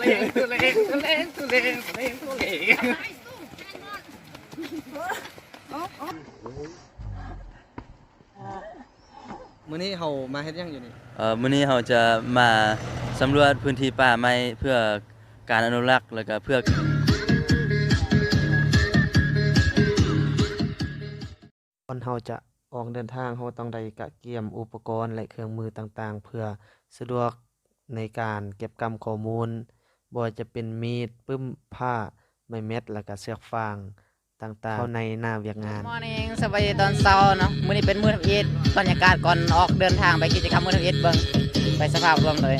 เลงทุเลงทุเลงทุเลงทุเลงทุเลงมื้อนี้เฮามาเฮ็ดหยังอยู่นี่เอ่อมื้อนี้เราจะมาสำรวจพื้นที่ป่าไม้เพื่อการอนุรักษ์แล้วก็เพื่อก่อนเฮาจะออกเดินทางเฮาต้องได้กะเกียมอุปกรณ์และเครื่องมือต่างๆ เพื่อสะดวกในการเก็บกำข้อมูล บ่ว่าจะเป็นมีดปึ้มผ้า ไม้เม็ดแล้วก็เสือกฟางต่างๆเข้าในหน้าเวียกงานมอร์นิ่งสบายดีตอนเช้าเนาะมื้อนี้เป็นมื้อทำอิฐบรรยากาศก่อนออกเดินทางไปกิจกรรมมื้อทำอิฐเบิ่งไปสภาพรวมเลย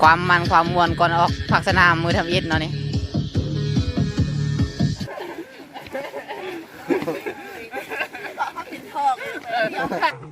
ความมันความมวลก่อนออกภาคสนามมือทำอิฐเนาะนี่อ้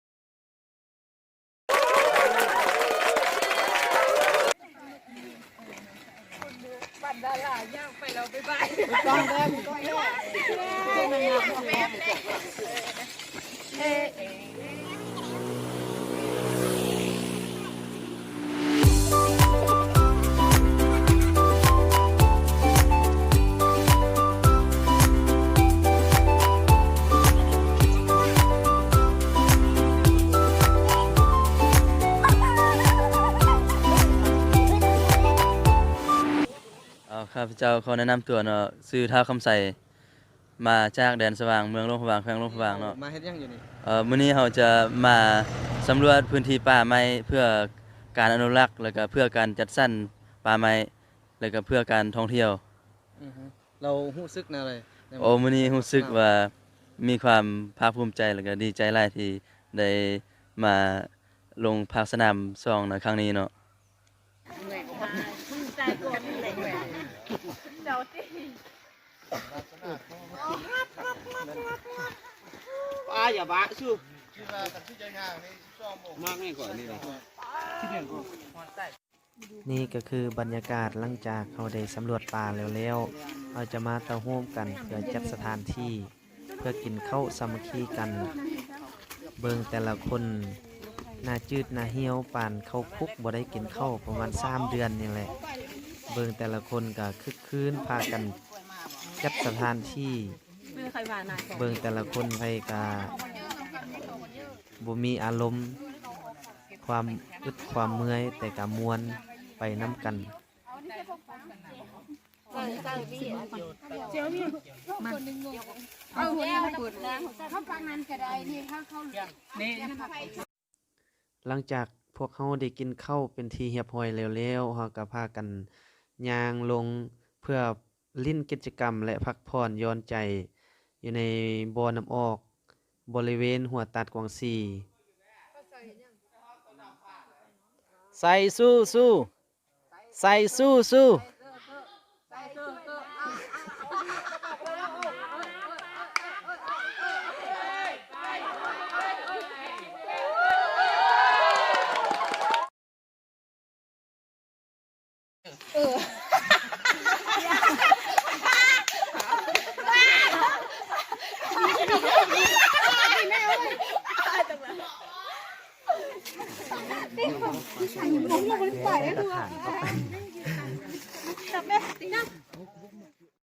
าวสู้ๆค่ะเอา ข้าพเจ้าขอแนะนำตัวเนาะชื่อท้าวคำใสมาจากแดนสว่างเมืองโลงพะบางแขวงโลงพะบางเนาะมาเฮ็ดหยังอยู่นี่เอ่อมื้อนี้เราจะมาสำรวจพื้นที่ป่าไม้เพื่อการอนุรักษ์แล้วก็เพื่อการจัดสรรป่าไม้แล้วก็เพื่อการท่องเที่ยว อือฮึเรารู้สึกแนวอะไรในโอ้มื้อนี้รู้สึกว่ามีความภาคภูมิใจแล้วก็ดีใจหลายที่ได้มาลงภาคสนามซองในครั้งนี้เนาะ ป้าอย่าบ้าสู้มากนี่ก่อนนี่เลยนี่ก็คือบรรยากาศหลังจากเขาได้สำรวจป่าแล้วๆเราจะมาเตาโฮมกันเพื่อจัดสถานที่ เพื่อกินข้าวสามัคคีกัน เบิงแต่ละคนหน้าจืดหน้าเหี่ยวปานเข้าคุกบ่ได้กินข้าวประมาณ3เดือนนี่แหละ เบิงแต่ละคนก็คึกคืนพากันจัดสถานที่เบิงแต่ละคนไปกาบ่มีอารมณ์ ความอึดความเมื่อยแต่กะมวนไปน้ำกันเอาหัวหน้าเปิดนะเข้าฟังนั้นก็ได้นี่เข้าเข้านี่หลังจากพวกเขาได้กินข้าวเป็นทีเรียบร้อยแล้วๆเขาก็พากัน ยางลงเพื่อลิ้นกิจกรรมและพักผ่อนย้อนใจ อยู่ในบ่อน้ำออกบริเวณหัวตัดกวางซีใส่สู้สู้ใส่สู้สู้ แล้วก็ขานเข้าไป